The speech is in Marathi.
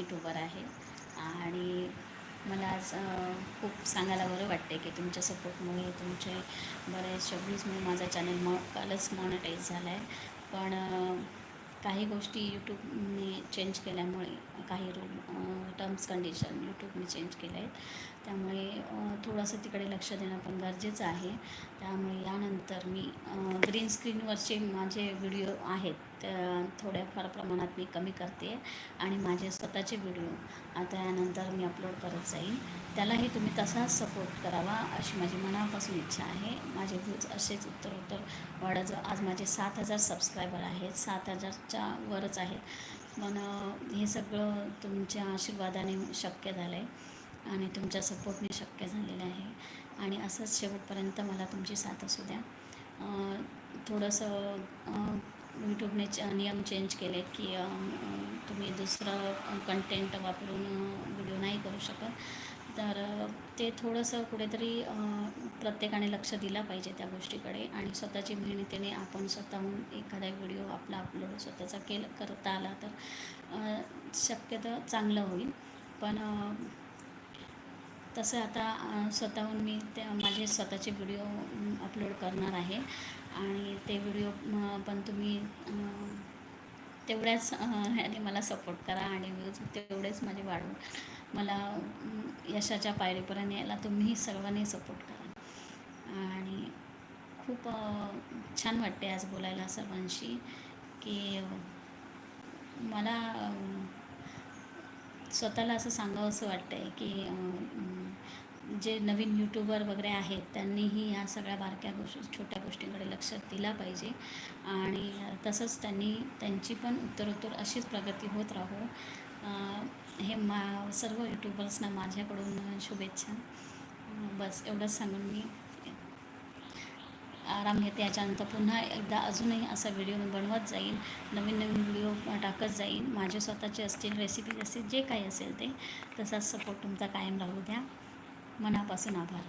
यूट्यूबर आहे. आणि मला आज खूप सांगायला बरं वाटते की तुमच्या सपोर्टमुळे तुमचे बरेचशा व्ह्यूजमुळे माझा चॅनल म कालच मॉनिटाईज झाला आहे पण काही गोष्टी यूट्यूबने चेंज केल्यामुळे काही रूल टर्म्स कंडिशन यूट्यूबने चेंज केले आहेत त्यामुळे थोडंसं तिकडे लक्ष देणं पण गरजेचं आहे. त्यामुळे त्यानंतर मी ग्रीन स्क्रीनवरचे माझे व्हिडिओ आहेत त्या थोड्याफार प्रमाणात मी कमी करते आणि माझे स्वतःचे व्हिडिओ त्यानंतर मी अपलोड करत जाईन. त्यालाही तुम्ही तसाच सपोर्ट करावा अशी माझी मनापासून इच्छा आहे. माझे व्ह्यूज असेच उत्तर उत्तर वाढत जा आज माझे सात हजार सबस्क्रायबर आहेत सात हजारच्या वरच आहेत. पण हे सगळं तुमच्या आशीर्वादाने शक्य झालं आहे आणि तुमच्या सपोर्टने शक्य झालेलं आहे. आणि असंच शेवटपर्यंत मला तुमची साथ असू द्या. थोडंसं यूट्यूबने च नियम चेंज केले की तुम्ही दुसरं कंटेंट वापरून व्हिडिओ नाही करू शकत. तर ते थोडंसं कुठेतरी प्रत्येकाने लक्ष दिलं पाहिजे त्या गोष्टीकडे आणि स्वतःची मेहनतीने आपण स्वतःहून एखादा व्हिडिओ आपला अपलोड स्वतःचा केलं करता आला तर शक्यतो चांगलं होईल. पण तसं आता स्वतःहून मी त्या माझे स्वतःचे व्हिडिओ अपलोड करणार आहे. आणि ते व्हिडिओ पण तुम्ही तेवढ्याच ह्याने मला सपोर्ट करा आणि व्ह्यूज तेवढेच माझे वाढवून मला यशाच्या पायरीपर्यंत यायला तुम्ही सर्वांनी सपोर्ट करा. आणि खूप छान वाटते आज बोलायला सर्वांशी की मला स्वतःला असं सांगावं असं वाटतं आहे की जे नवीन यूट्यूबर वगैरे आहेत त्यांनीही ह्या सगळ्या बारक्या गोष्टी छोट्या गोष्टींकडे लक्ष दिला पाहिजे. आणि तसंच त्यांनी त्यांची पण उत्तरोत्तर अशीच प्रगती होत राहो. हे मा सर्व यूट्यूबर्सना माझ्याकडून शुभेच्छा. बस एवढंच सांगून मी आराम घेते. याच्यानंतर पुन्हा एकदा अजूनही असा व्हिडिओ मी बनवत जाईन. नवीन नवीन व्हिडिओ टाकत जाईन. माझे स्वतःचे असतील रेसिपीज असतील जे काही असेल ते तसाच सपोर्ट तुमचा कायम राहू द्या. मनापासून आभार.